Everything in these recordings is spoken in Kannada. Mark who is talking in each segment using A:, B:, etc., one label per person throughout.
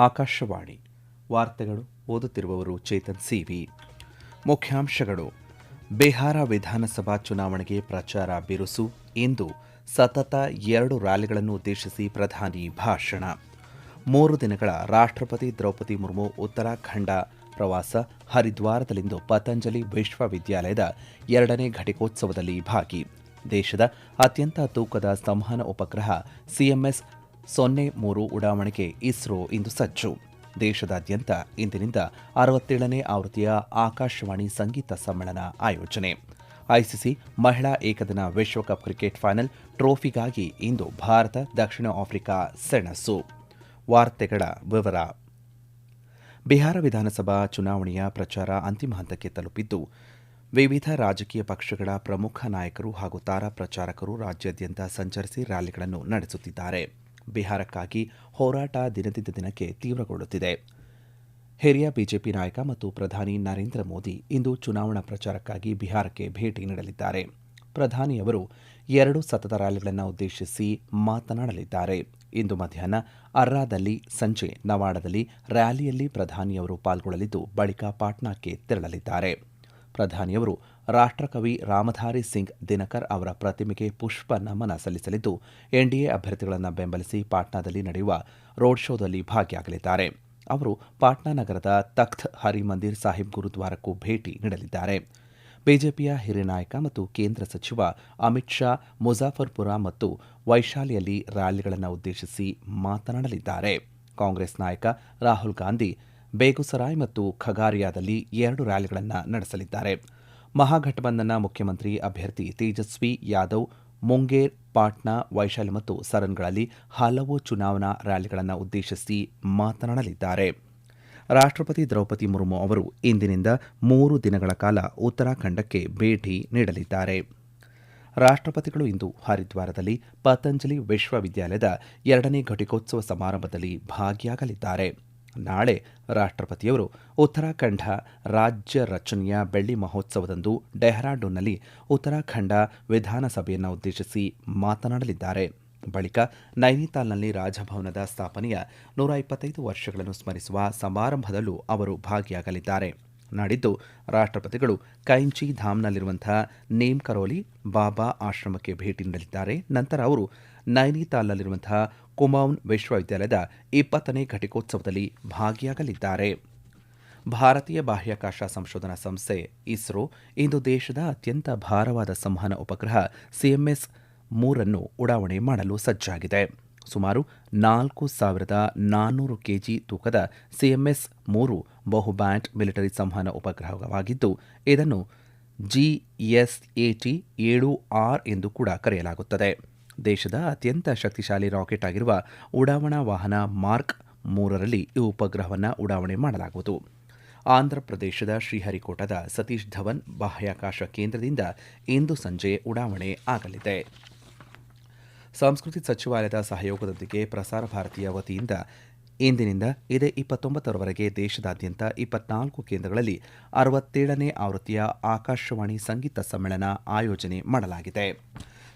A: ಆಕಾಶವಾಣಿ. ವಾರ್ತೆಗಳು ಓದುತ್ತಿರುವವರು ಚೇತನ್ ಸಿವಿ. ಮುಖ್ಯಾಂಶಗಳು. ಬಿಹಾರ ವಿಧಾನಸಭಾ ಚುನಾವಣೆಗೆ ಪ್ರಚಾರ ಬಿರುಸು. ಇಂದು ಸತತ ಎರಡು ರ್ಯಾಲಿಗಳನ್ನು ಉದ್ದೇಶಿಸಿ ಪ್ರಧಾನಿ ಭಾಷಣ. ಮೂರು ದಿನಗಳ ರಾಷ್ಟ್ರಪತಿ ದ್ರೌಪದಿ ಮುರ್ಮು ಉತ್ತರಾಖಂಡ ಪ್ರವಾಸ ಹರಿದ್ವಾರದಲ್ಲಿಂದು ಪತಂಜಲಿ ವಿಶ್ವವಿದ್ಯಾಲಯದ ಎರಡನೇ ಘಟಿಕೋತ್ಸವದಲ್ಲಿ ಭಾಗಿ. ದೇಶದ ಅತ್ಯಂತ ತೂಕದ ಸಂವಹನ ಉಪಗ್ರಹ ಸಿಎಂಎಸ್ ಸೊನ್ನೆ ಮೂರು ಉಡಾವಣೆಗೆ ಇಸ್ರೋ ಇಂದು ಸಜ್ಜು. ದೇಶದಾದ್ಯಂತ ಇಂದಿನಿಂದ ಅರವತ್ತೇಳನೇ ಆವೃತ್ತಿಯ ಆಕಾಶವಾಣಿ ಸಂಗೀತ ಸಮ್ಮೇಳನ ಆಯೋಜನೆ. ಐಸಿಸಿ ಮಹಿಳಾ ಏಕದಿನ ವಿಶ್ವಕಪ್ ಕ್ರಿಕೆಟ್ ಫೈನಲ್ ಟ್ರೋಫಿಗಾಗಿ ಇಂದು ಭಾರತ ದಕ್ಷಿಣ ಆಫ್ರಿಕಾ ಸೆಣಸು. ವಾರ್ತೆಗಳ ವಿವರ. ಬಿಹಾರ ವಿಧಾನಸಭಾ ಚುನಾವಣೆಯ ಪ್ರಚಾರ ಅಂತಿಮ ಹಂತಕ್ಕೆ ತಲುಪಿದ್ದು, ವಿವಿಧ ರಾಜಕೀಯ ಪಕ್ಷಗಳ ಪ್ರಮುಖ ನಾಯಕರು ಹಾಗೂ ತಾರಾ ಪ್ರಚಾರಕರು ರಾಜ್ಯಾದ್ಯಂತ ಸಂಚರಿಸಿ ರ್ಯಾಲಿಗಳನ್ನು ನಡೆಸುತ್ತಿದ್ದಾರೆ. ಬಿಹಾರಕ್ಕಾಗಿ ಹೋರಾಟ ದಿನದಿಂದ ದಿನಕ್ಕೆ ತೀವ್ರಗೊಳ್ಳುತ್ತಿದೆ. ಹಿರಿಯ ಬಿಜೆಪಿ ನಾಯಕ ಮತ್ತು ಪ್ರಧಾನಿ ನರೇಂದ್ರ ಮೋದಿ ಇಂದು ಚುನಾವಣಾ ಪ್ರಚಾರಕ್ಕಾಗಿ ಬಿಹಾರಕ್ಕೆ ಭೇಟಿ ನೀಡಲಿದ್ದಾರೆ. ಪ್ರಧಾನಿಯವರು ಎರಡು ಸತತ ರ್ಯಾಲಿಗಳನ್ನು ಉದ್ದೇಶಿಸಿ ಮಾತನಾಡಲಿದ್ದಾರೆ. ಇಂದು ಮಧ್ಯಾಹ್ನ ಅರ್ರಾದಲ್ಲಿ, ಸಂಜೆ ನವಾಡದಲ್ಲಿ ರ್ಯಾಲಿಯಲ್ಲಿ ಪ್ರಧಾನಿಯವರು ಪಾಲ್ಗೊಳ್ಳಲಿದ್ದು ಬಳಿಕ ಪಾಟ್ನಾಕ್ಕೆ ತೆರಳಲಿದ್ದಾರೆ. ಪ್ರಧಾನಿಯವರು ರಾಷ್ಟ್ರಕವಿ ರಾಮಧಾರಿ ಸಿಂಗ್ ದಿನಕರ್ ಅವರ ಪ್ರತಿಮೆಗೆ ಪುಷ್ಪ ನಮನ ಸಲ್ಲಿಸಲಿದ್ದು, ಎನ್ಡಿಎ ಅಭ್ಯರ್ಥಿಗಳನ್ನು ಬೆಂಬಲಿಸಿ ಪಾಟ್ನಾದಲ್ಲಿ ನಡೆಯುವ ರೋಡ್ ಶೋದಲ್ಲಿ ಭಾಗಿಯಾಗಲಿದ್ದಾರೆ. ಅವರು ಪಾಟ್ನಾ ನಗರದ ತಖ್ತ್ ಹರಿಮಂದಿರ್ ಸಾಹಿಬ್ ಗುರುದ್ವಾರಕ್ಕೂ ಭೇಟಿ ನೀಡಲಿದ್ದಾರೆ. ಬಿಜೆಪಿಯ ಹಿರಿಯ ನಾಯಕ ಮತ್ತು ಕೇಂದ್ರ ಸಚಿವ ಅಮಿತ್ ಶಾ ಮುಜಾಫರ್ಪುರ ಮತ್ತು ವೈಶಾಲಿಯಲ್ಲಿ ರ್ಯಾಲಿಗಳನ್ನು ಉದ್ದೇಶಿಸಿ ಮಾತನಾಡಲಿದ್ದಾರೆ. ಕಾಂಗ್ರೆಸ್ ನಾಯಕ ರಾಹುಲ್ ಗಾಂಧಿ, ಬೇಗುಸರಾಯ್ ಮತ್ತು ಖಗಾರಿಯಾದಲ್ಲಿ ಎರಡು ರ್ಯಾಲಿಗಳನ್ನು ನಡೆಸಲಿದ್ದಾರೆ. ಮಹಾಘಟಬಂಧನ ಮುಖ್ಯಮಂತ್ರಿ ಅಭ್ಯರ್ಥಿ ತೇಜಸ್ವಿ ಯಾದವ್, ಮುಂಗೇರ್, ಪಾಟ್ನಾ, ವೈಶಾಲಿ ಮತ್ತು ಸರನ್ಗಳಲ್ಲಿ ಹಲವು ಚುನಾವಣಾ ರ್ಯಾಲಿಗಳನ್ನು ಉದ್ದೇಶಿಸಿ ಮಾತನಾಡಲಿದ್ದಾರೆ. ರಾಷ್ಟ್ರಪತಿ ದ್ರೌಪದಿ ಮುರ್ಮು ಅವರು ಇಂದಿನಿಂದ ಮೂರು ದಿನಗಳ ಕಾಲ ಉತ್ತರಾಖಂಡಕ್ಕೆ ಭೇಟಿ ನೀಡಲಿದ್ದಾರೆ. ರಾಷ್ಟ್ರಪತಿಗಳು ಇಂದು ಹರಿದ್ವಾರದಲ್ಲಿ ಪತಂಜಲಿ ವಿಶ್ವವಿದ್ಯಾಲಯದ ಎರಡನೇ ಘಟಿಕೋತ್ಸವ ಸಮಾರಂಭದಲ್ಲಿ ಭಾಗಿಯಾಗಲಿದ್ದಾರೆ. ನಾಳೆ ರಾಷ್ಟ್ರಪತಿಯವರು ಉತ್ತರಾಖಂಡ ರಾಜ್ಯ ರಚನೆಯ ಬೆಳ್ಳಿ ಮಹೋತ್ಸವದಂದು ಡೆಹ್ರಾಡೂನ್ನಲ್ಲಿ ಉತ್ತರಾಖಂಡ ವಿಧಾನಸಭೆಯನ್ನು ಉದ್ದೇಶಿಸಿ ಮಾತನಾಡಲಿದ್ದಾರೆ. ಬಳಿಕ ನೈನಿತಾಲ್ನಲ್ಲಿ ರಾಜಭವನದ ಸ್ಥಾಪನೆಯ ನೂರ ಇಪ್ಪತ್ತೈದು ವರ್ಷಗಳನ್ನು ಸ್ಮರಿಸುವ ಸಮಾರಂಭದಲ್ಲೂ ಅವರು ಭಾಗಿಯಾಗಲಿದ್ದಾರೆ. ನಾಡಿದ್ದು ರಾಷ್ಟ್ರಪತಿಗಳು ಕೈಂಚಿ ಧಾಮ್ನಲ್ಲಿರುವಂತಹ ನೇಮ್ ಕರೋಲಿ ಬಾಬಾ ಆಶ್ರಮಕ್ಕೆ ಭೇಟಿ ನೀಡಲಿದ್ದಾರೆ. ನಂತರ ಅವರು ನೈನಿತಾಲ್ನಲ್ಲಿರುವಂತಹ ಕುಮೌನ್ ವಿಶ್ವವಿದ್ಯಾಲಯದ ಇಪ್ಪತ್ತನೇ ಘಟಿಕೋತ್ಸವದಲ್ಲಿ ಭಾಗಿಯಾಗಲಿದ್ದಾರೆ. ಭಾರತೀಯ ಬಾಹ್ಯಾಕಾಶ ಸಂಶೋಧನಾ ಸಂಸ್ಥೆ ಇಸ್ರೋ ಇಂದು ದೇಶದ ಅತ್ಯಂತ ಭಾರವಾದ ಸಂವಹನ ಉಪಗ್ರಹ ಸಿಎಂಎಸ್ ಮೂರನ್ನು ಉಡಾವಣೆ ಮಾಡಲು ಸಜ್ಜಾಗಿದೆ. ಸುಮಾರು ನಾಲ್ಕು ಸಾವಿರದ ನಾನ್ನೂರು ಕೆಜಿ ತೂಕದ ಸಿಎಂಎಸ್ ಮೂರು ಬಹುಬ್ಯಾಂಡ್ ಮಿಲಿಟರಿ ಸಂವಹನ ಉಪಗ್ರಹವಾಗಿದ್ದು, ಇದನ್ನು ಜಿಎಸ್ಎಟಿ ಏಳು ಆರ್ ಎಂದು ಕೂಡ ಕರೆಯಲಾಗುತ್ತದೆ. ದೇಶದ ಅತ್ಯಂತ ಶಕ್ತಿಶಾಲಿ ರಾಕೆಟ್ ಆಗಿರುವ ಉಡಾವಣಾ ವಾಹನ ಮಾರ್ಕ್ ಮೂರರಲ್ಲಿ ಈ ಉಪಗ್ರಹವನ್ನು ಉಡಾವಣೆ ಮಾಡಲಾಗುವುದು. ಆಂಧ್ರಪ್ರದೇಶದ ಶ್ರೀಹರಿಕೋಟದ ಸತೀಶ್ ಧವನ್ ಬಾಹ್ಯಾಕಾಶ ಕೇಂದ್ರದಿಂದ ಇಂದು ಸಂಜೆ ಉಡಾವಣೆ ಆಗಲಿದೆ. ಸಂಸ್ಕೃತಿ ಸಚಿವಾಲಯದ ಸಹಯೋಗದೊಂದಿಗೆ ಪ್ರಸಾರ ಭಾರತೀಯ ವತಿಯಿಂದ ಇಂದಿನಿಂದ ಇದೇ ಇಪ್ಪತ್ತೊಂಬತ್ತರವರೆಗೆ ದೇಶದಾದ್ಯಂತ ಇಪ್ಪತ್ನಾಲ್ಕು ಕೇಂದ್ರಗಳಲ್ಲಿ ಅರವತ್ತೇಳನೇ ಆವೃತ್ತಿಯ ಆಕಾಶವಾಣಿ ಸಂಗೀತ ಸಮ್ಮೇಳನ ಆಯೋಜನೆ ಮಾಡಲಾಗಿದೆ.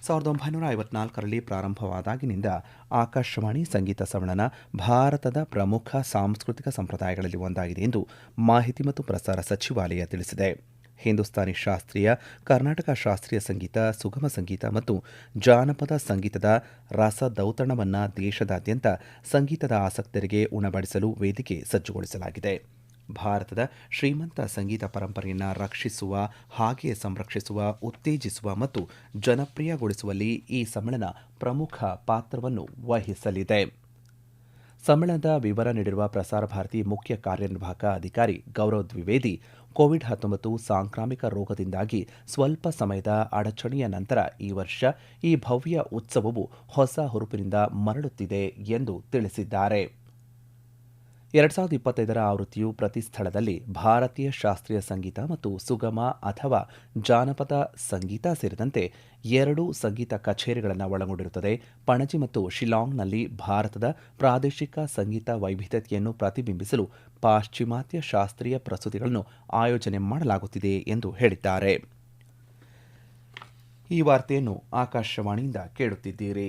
A: ಸಾವಿರದ ಒಂಬೈನೂರ ಐವತ್ನಾಲ್ಕರಲ್ಲಿ ಪ್ರಾರಂಭವಾದಾಗಿನಿಂದ ಆಕಾಶವಾಣಿ ಸಂಗೀತ ಸಮ್ಮೇಳನ ಭಾರತದ ಪ್ರಮುಖ ಸಾಂಸ್ಕೃತಿಕ ಸಂಪ್ರದಾಯಗಳಲ್ಲಿ ಒಂದಾಗಿದೆ ಎಂದು ಮಾಹಿತಿ ಮತ್ತು ಪ್ರಸಾರ ಸಚಿವಾಲಯ ತಿಳಿಸಿದೆ. ಹಿಂದೂಸ್ತಾನಿ ಶಾಸ್ತ್ರೀಯ, ಕರ್ನಾಟಕ ಶಾಸ್ತ್ರೀಯ ಸಂಗೀತ, ಸುಗಮ ಸಂಗೀತ ಮತ್ತು ಜಾನಪದ ಸಂಗೀತದ ರಸದೌತಣವನ್ನು ದೇಶದಾದ್ಯಂತ ಸಂಗೀತದ ಆಸಕ್ತರಿಗೆ ಉಣಬಡಿಸಲು ವೇದಿಕೆ ಸಜ್ಜುಗೊಳಿಸಲಾಗಿದೆ. ಭಾರತದ ಶ್ರೀಮಂತ ಸಂಗೀತ ಪರಂಪರೆಯನ್ನು ರಕ್ಷಿಸುವ, ಹಾಗೆ ಸಂರಕ್ಷಿಸುವ, ಉತ್ತೇಜಿಸುವ ಮತ್ತು ಜನಪ್ರಿಯಗೊಳಿಸುವಲ್ಲಿ ಈ ಸಮ್ಮೇಳನ ಪ್ರಮುಖ ಪಾತ್ರವನ್ನು ವಹಿಸಲಿದೆ. ಸಮ್ಮೇಳನದ ವಿವರ ನೀಡಿರುವ ಪ್ರಸಾರ ಭಾರತಿ ಮುಖ್ಯ ಕಾರ್ಯನಿರ್ವಾಹಕ ಅಧಿಕಾರಿ ಗೌರವ್ ದ್ವಿವೇದಿ, ಕೋವಿಡ್ ಹತ್ತೊಂಬತ್ತು ಸಾಂಕ್ರಾಮಿಕ ರೋಗದಿಂದಾಗಿ ಸ್ವಲ್ಪ ಸಮಯದ ಅಡಚಣೆಯ ನಂತರ ಈ ವರ್ಷ ಈ ಭವ್ಯ ಉತ್ಸವವು ಹೊಸ ಹುರುಪಿನಿಂದ ಮರಳುತ್ತಿದೆ ಎಂದು ತಿಳಿಸಿದ್ದಾರೆ. ಎರಡ್ ಸಾವಿರದ ಇಪ್ಪತ್ತೈದರ ಆವೃತ್ತಿಯು ಪ್ರತಿ ಸ್ಥಳದಲ್ಲಿ ಭಾರತೀಯ ಶಾಸ್ತ್ರೀಯ ಸಂಗೀತ ಮತ್ತು ಸುಗಮ ಅಥವಾ ಜಾನಪದ ಸಂಗೀತ ಸೇರಿದಂತೆ ಎರಡು ಸಂಗೀತ ಕಚೇರಿಗಳನ್ನು ಒಳಗೊಂಡಿರುತ್ತದೆ. ಪಣಜಿ ಮತ್ತು ಶಿಲಾಂಗ್ನಲ್ಲಿ ಭಾರತದ ಪ್ರಾದೇಶಿಕ ಸಂಗೀತ ವೈವಿಧ್ಯತೆಯನ್ನು ಪ್ರತಿಬಿಂಬಿಸಲು ಪಾಶ್ಚಿಮಾತ್ಯ ಶಾಸ್ತ್ರೀಯ ಪ್ರಸ್ತುತಿಗಳನ್ನು ಆಯೋಜನೆ ಮಾಡಲಾಗುತ್ತಿದೆ ಎಂದು ಹೇಳಿದ್ದಾರೆ. ಈ ವಾರ್ತೆಯನ್ನು ಆಕಾಶವಾಣಿಯಿಂದ ಕೇಳುತ್ತಿದ್ದೀರಿ.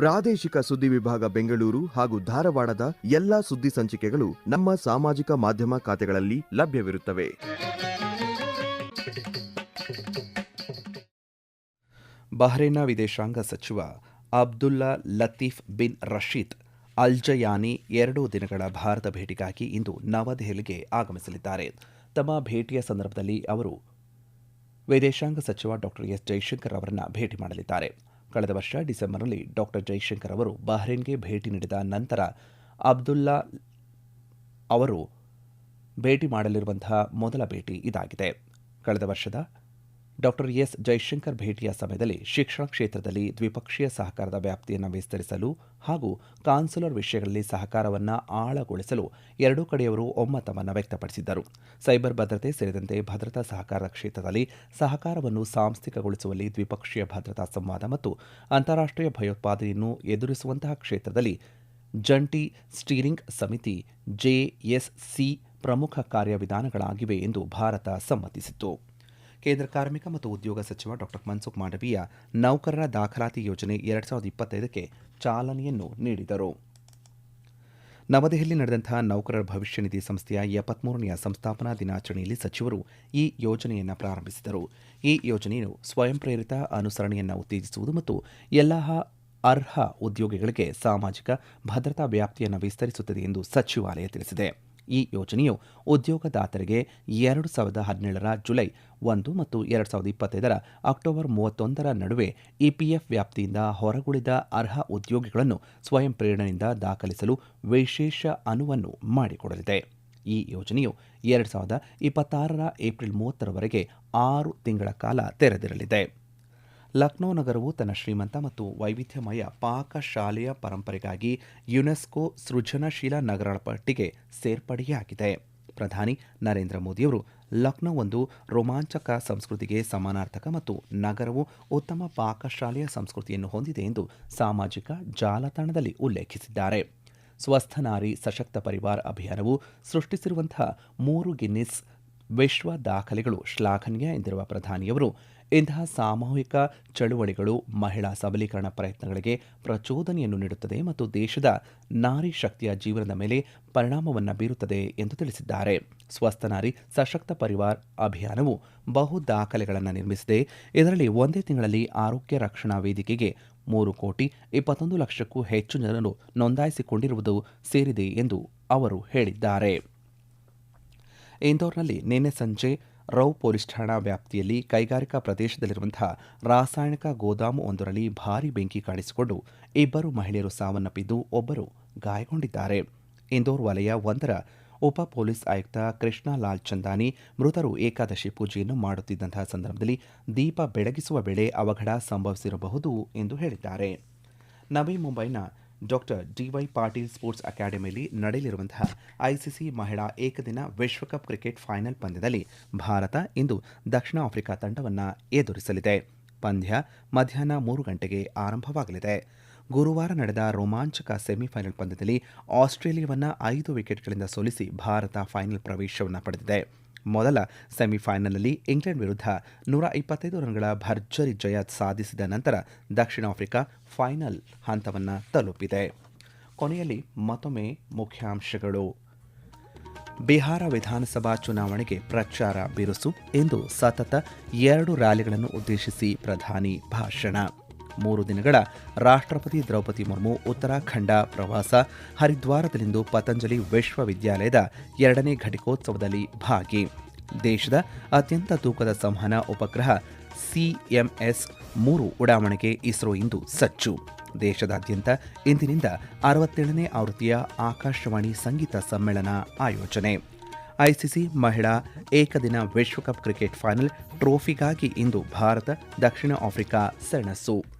B: ಪ್ರಾದೇಶಿಕ ಸುದ್ದಿ ವಿಭಾಗ ಬೆಂಗಳೂರು ಹಾಗೂ ಧಾರವಾಡದ ಎಲ್ಲಾ ಸುದ್ದಿ ಸಂಚಿಕೆಗಳು ನಮ್ಮ ಸಾಮಾಜಿಕ ಮಾಧ್ಯಮ ಖಾತೆಗಳಲ್ಲಿ ಲಭ್ಯವಿರುತ್ತವೆ.
A: ಬಹ್ರೇನ್ನ ವಿದೇಶಾಂಗ ಸಚಿವ Abdullah Latif bin Rashid Al Zayani ಎರಡು ದಿನಗಳ ಭಾರತ ಭೇಟಿಗಾಗಿ ಇಂದು ನವದೆಹಲಿಗೆ ಆಗಮಿಸಲಿದ್ದಾರೆ. ತಮ್ಮ ಭೇಟಿಯ ಸಂದರ್ಭದಲ್ಲಿ ಅವರು ವಿದೇಶಾಂಗ ಸಚಿವ ಡಾಕ್ಟರ್ ಎಸ್ ಜೈಶಂಕರ್ ಅವರನ್ನು ಭೇಟಿ ಮಾಡಲಿದ್ದಾರೆ. ಕಳೆದ ವರ್ಷ ಡಿಸೆಂಬರ್ನಲ್ಲಿ ಡಾಕ್ಟರ್ ಜೈಶಂಕರ್ ಅವರು ಬಹ್ರೇನ್ಗೆ ಭೇಟಿ ನೀಡಿದ ನಂತರ ಅಬ್ದುಲ್ಲಾ ಅವರು ಭೇಟಿ ಮಾಡಲಿರುವಂತಹ ಮೊದಲ ಭೇಟಿ ಇದಾಗಿದೆ. ಕಳೆದ ವರ್ಷದ ಡಾಕ್ಟರ್ ಎಸ್ ಜೈಶಂಕರ್ ಭೇಟಿಯ ಸಮಯದಲ್ಲಿ ಶಿಕ್ಷಣ ಕ್ಷೇತ್ರದಲ್ಲಿ ದ್ವಿಪಕ್ಷೀಯ ಸಹಕಾರದ ವ್ಯಾಪ್ತಿಯನ್ನು ವಿಸ್ತರಿಸಲು ಹಾಗೂ ಕಾನ್ಸುಲರ್ ವಿಷಯಗಳಲ್ಲಿ ಸಹಕಾರವನ್ನು ಆಳಗೊಳಿಸಲು ಎರಡೂ ಕಡೆಯವರು ಒಮ್ಮತವನ್ನು ವ್ಯಕ್ತಪಡಿಸಿದ್ದರು. ಸೈಬರ್ ಭದ್ರತೆ ಸೇರಿದಂತೆ ಭದ್ರತಾ ಸಹಕಾರದ ಕ್ಷೇತ್ರದಲ್ಲಿ ಸಹಕಾರವನ್ನು ಸಾಂಸ್ಥಿಕಗೊಳಿಸುವಲ್ಲಿ ದ್ವಿಪಕ್ಷೀಯ ಭದ್ರತಾ ಸಂವಾದ ಮತ್ತು ಅಂತಾರಾಷ್ಟ್ರೀಯ ಭಯೋತ್ಪಾದನೆಯನ್ನು ಎದುರಿಸುವಂತಹ ಕ್ಷೇತ್ರದಲ್ಲಿ ಜಂಟಿ ಸ್ಟೀರಿಂಗ್ ಸಮಿತಿ ಜೆಎಸ್ಸಿ ಪ್ರಮುಖ ಕಾರ್ಯವಿಧಾನಗಳಾಗಿವೆ ಎಂದು ಭಾರತ ಸಮ್ಮತಿಸಿತ್ತು. ಕೇಂದ್ರ ಕಾರ್ಮಿಕ ಮತ್ತು ಉದ್ಯೋಗ ಸಚಿವ ಡಾಕ್ಟರ್ ಮನ್ಸುಖ್ ಮಾಂಡವೀಯ ನೌಕರರ ದಾಖಲಾತಿ ಯೋಜನೆ ಎರಡ್ ಸಾವಿರದ ಇಪ್ಪತ್ತೈದಕ್ಕೆ ಚಾಲನೆಯನ್ನು ನೀಡಿದರು. ನವದೆಹಲಿ ನಡೆದಂತಹ ನೌಕರರ ಭವಿಷ್ಯ ನಿಧಿ ಸಂಸ್ಥೆಯ ಎಪ್ಪತ್ಮೂರನೆಯ ಸಂಸ್ಥಾಪನಾ ದಿನಾಚರಣೆಯಲ್ಲಿ ಸಚಿವರು ಈ ಯೋಜನೆಯನ್ನು ಪ್ರಾರಂಭಿಸಿದರು. ಈ ಯೋಜನೆಯು ಸ್ವಯಂ ಪ್ರೇರಿತ ಅನುಸರಣೆಯನ್ನು ಉತ್ತೇಜಿಸುವುದು ಮತ್ತು ಎಲ್ಲ ಅರ್ಹ ಉದ್ಯೋಗಿಗಳಿಗೆ ಸಾಮಾಜಿಕ ಭದ್ರತಾ ವ್ಯಾಪ್ತಿಯನ್ನು ವಿಸ್ತರಿಸುತ್ತದೆ ಎಂದು ಸಚಿವಾಲಯ ತಿಳಿಸಿದೆ. ಈ ಯೋಜನೆಯು ಉದ್ಯೋಗದಾತರಿಗೆ ಎರಡು ಸಾವಿರದ ಹದಿನೇಳರ ಜುಲೈ ಒಂದು ಮತ್ತು ಎರಡು ಸಾವಿರದ ಇಪ್ಪತ್ತೈದರ ಅಕ್ಟೋಬರ್ ಮೂವತ್ತೊಂದರ ನಡುವೆ ಇಪಿಎಫ್ ವ್ಯಾಪ್ತಿಯಿಂದ ಹೊರಗುಳಿದ ಅರ್ಹ ಉದ್ಯೋಗಿಗಳನ್ನು ಸ್ವಯಂ ಪ್ರೇರಣೆಯಿಂದ ದಾಖಲಿಸಲು ವಿಶೇಷ ಅನುವನ್ನು ಮಾಡಿಕೊಡಲಿದೆ. ಈ ಯೋಜನೆಯು ಎರಡು ಸಾವಿರದ ಇಪ್ಪತ್ತಾರರ ಏಪ್ರಿಲ್ ಮೂವತ್ತರವರೆಗೆ ಆರು ತಿಂಗಳ ಕಾಲ ತೆರೆದಿರಲಿದೆ. ಲಕ್ನೋ ನಗರವು ತನ್ನ ಶ್ರೀಮಂತ ಮತ್ತು ವೈವಿಧ್ಯಮಯ ಪಾಕಶಾಲೆಯ ಪರಂಪರೆಗಾಗಿ ಯುನೆಸ್ಕೋ ಸೃಜನಶೀಲ ನಗರಗಳ ಪಟ್ಟಿಗೆ ಸೇರ್ಪಡೆಯಾಗಿದೆ. ಪ್ರಧಾನಿ ನರೇಂದ್ರ ಮೋದಿಯವರು ಲಕ್ನೋ ಒಂದು ರೋಮಾಂಚಕ ಸಂಸ್ಕೃತಿಗೆ ಸಮಾನಾರ್ಥಕ ಮತ್ತು ನಗರವು ಉತ್ತಮ ಪಾಕಶಾಲೆಯ ಸಂಸ್ಕೃತಿಯನ್ನು ಹೊಂದಿದೆ ಎಂದು ಸಾಮಾಜಿಕ ಜಾಲತಾಣದಲ್ಲಿ ಉಲ್ಲೇಖಿಸಿದ್ದಾರೆ. ಸ್ವಸ್ಥ ನಾರಿ ಸಶಕ್ತ ಪರಿವಾರ ಅಭಿಯಾನವು ಸೃಷ್ಟಿಸಿರುವಂತಹ ಮೂರು ಗಿನ್ನಿಸ್ ವಿಶ್ವ ದಾಖಲೆಗಳು ಶ್ಲಾಘನೀಯ ಎಂದಿರುವ ಪ್ರಧಾನಿಯವರು, ಇಂತಹ ಸಾಮೂಹಿಕ ಚಳುವಳಿಗಳು ಮಹಿಳಾ ಸಬಲೀಕರಣ ಪ್ರಯತ್ನಗಳಿಗೆ ಪ್ರಚೋದನೆಯನ್ನು ನೀಡುತ್ತದೆ ಮತ್ತು ದೇಶದ ನಾರಿ ಶಕ್ತಿಯ ಜೀವನದ ಮೇಲೆ ಪರಿಣಾಮವನ್ನು ಬೀರುತ್ತದೆ ಎಂದು ತಿಳಿಸಿದ್ದಾರೆ. ಸ್ವಸ್ಥ ನಾರಿ ಸಶಕ್ತ ಪರಿವಾರ್ ಅಭಿಯಾನವು ಬಹು ದಾಖಲೆಗಳನ್ನು ನಿರ್ಮಿಸಿದೆ. ಇದರಲ್ಲಿ ಒಂದೇ ತಿಂಗಳಲ್ಲಿ ಆರೋಗ್ಯ ರಕ್ಷಣಾ ವೇದಿಕೆಗೆ ಮೂರು ಕೋಟಿ ಇಪ್ಪತ್ತೊಂದು ಲಕ್ಷಕ್ಕೂ ಹೆಚ್ಚು ಜನರು ನೋಂದಾಯಿಸಿಕೊಂಡಿರುವುದು ಸೇರಿದೆ ಎಂದು ಅವರು ಹೇಳಿದ್ದಾರೆ. ಇಂದೋರ್ನಲ್ಲಿ ನಿನ್ನೆ ಸಂಜೆ ರೌ ಪೊಲೀಸ್ ಠಾಣಾ ವ್ಯಾಪ್ತಿಯಲ್ಲಿ ಕೈಗಾರಿಕಾ ಪ್ರದೇಶದಲ್ಲಿರುವಂತಹ ರಾಸಾಯನಿಕ ಗೋದಾಮು ಒಂದರಲ್ಲಿ ಭಾರಿ ಬೆಂಕಿ ಕಾಣಿಸಿಕೊಂಡು ಇಬ್ಬರು ಮಹಿಳೆಯರು ಸಾವನ್ನಪ್ಪಿದ್ದು ಒಬ್ಬರು ಗಾಯಗೊಂಡಿದ್ದಾರೆ. ಇಂದೋರ್ ವಲಯ ಒಂದರ ಉಪ ಪೊಲೀಸ್ ಆಯುಕ್ತ ಕೃಷ್ಣ ಲಾಲ್ ಚಂದಾನಿ ಮೃತರು ಏಕಾದಶಿ ಪೂಜೆಯನ್ನು ಮಾಡುತ್ತಿದ್ದಂತಹ ಸಂದರ್ಭದಲ್ಲಿ ದೀಪ ಬೆಳಗಿಸುವ ವೇಳೆ ಅವಘಡ ಸಂಭವಿಸಿರಬಹುದು ಎಂದು ಹೇಳಿದ್ದಾರೆ. ನವಿ ಮುಂಬೈನ ಡಾಕ್ಟರ್ ಡಿವೈ ಪಾಟೀಲ್ ಸ್ಪೋರ್ಟ್ಸ್ ಅಕಾಡೆಮಿಯಲ್ಲಿ ನಡೆಯಲಿರುವಂತಹ ಐಸಿಸಿ ಮಹಿಳಾ ಏಕದಿನ ವಿಶ್ವಕಪ್ ಕ್ರಿಕೆಟ್ ಫೈನಲ್ ಪಂದ್ಯದಲ್ಲಿ ಭಾರತ ಇಂದು ದಕ್ಷಿಣ ಆಫ್ರಿಕಾ ತಂಡವನ್ನು ಎದುರಿಸಲಿದೆ. ಪಂದ್ಯ ಮಧ್ಯಾಹ್ನ ಮೂರು ಗಂಟೆಗೆ ಆರಂಭವಾಗಲಿದೆ. ಗುರುವಾರ ನಡೆದ ರೋಮಾಂಚಕ ಸೆಮಿಫೈನಲ್ ಪಂದ್ಯದಲ್ಲಿ ಆಸ್ಟ್ರೇಲಿಯಾವನ್ನು ಐದು ವಿಕೆಟ್ಗಳಿಂದ ಸೋಲಿಸಿ ಭಾರತ ಫೈನಲ್ ಪ್ರವೇಶವನ್ನು ಪಡೆದಿದೆ. ಮೊದಲ ಸೆಮಿಫೈನಲ್ನಲ್ಲಿ ಇಂಗ್ಲೆಂಡ್ ವಿರುದ್ಧ ನೂರ ಇಪ್ಪತ್ತೈದು ರನ್ಗಳ ಭರ್ಜರಿ ಜಯ ಸಾಧಿಸಿದ ನಂತರ ದಕ್ಷಿಣ ಆಫ್ರಿಕಾ ಫೈನಲ್ ಹಂತವನ್ನು ತಲುಪಿದೆ. ಕೊನೆಯಲ್ಲಿ ಮತ್ತೊಮ್ಮೆ ಮುಖ್ಯಾಂಶಗಳು. ಬಿಹಾರ ವಿಧಾನಸಭಾ ಚುನಾವಣೆಗೆ ಪ್ರಚಾರ ಬಿರುಸು ಎಂದು ಸತತ ಎರಡು ರ್ಯಾಲಿಗಳನ್ನು ಉದ್ದೇಶಿಸಿ ಪ್ರಧಾನಿ ಭಾಷಣ. ಮೂರು ದಿನಗಳ ರಾಷ್ಟ್ರಪತಿ ದ್ರೌಪದಿ ಮುರ್ಮು ಉತ್ತರಾಖಂಡ ಪ್ರವಾಸ ಹರಿದ್ವಾರದಲ್ಲಿಂದು ಪತಂಜಲಿ ವಿಶ್ವವಿದ್ಯಾಲಯದ ಎರಡನೇ ಘಟಿಕೋತ್ಸವದಲ್ಲಿ ಭಾಗಿ. ದೇಶದ ಅತ್ಯಂತ ತೂಕದ ಸಂವಹನ ಉಪಗ್ರಹ ಸಿಎಂಎಸ್ ಮೂರು ಉಡಾವಣೆಗೆ ಇಸ್ರೋ ಇಂದು ಸಜ್ಜು. ದೇಶದಾದ್ಯಂತ ಇಂದಿನಿಂದ ಅರವತ್ತೇಳನೇ ಆವೃತ್ತಿಯ ಆಕಾಶವಾಣಿ ಸಂಗೀತ ಸಮ್ಮೇಳನ ಆಯೋಜನೆ. ಐಸಿಸಿ ಮಹಿಳಾ ಏಕದಿನ ವಿಶ್ವಕಪ್ ಕ್ರಿಕೆಟ್ ಫೈನಲ್ ಟ್ರೋಫಿಗಾಗಿ ಇಂದು ಭಾರತ, ದಕ್ಷಿಣ ಆಫ್ರಿಕಾ ಸೆಣಸು.